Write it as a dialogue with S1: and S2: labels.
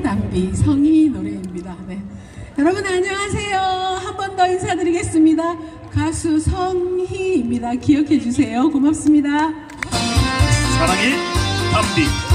S1: 사랑의 담비 성희 노래입니다. 네. 여러분 안녕하세요. 한 번 더 인사드리겠습니다. 가수 성희입니다. 기억해 주세요. 고맙습니다.
S2: 사랑의 담비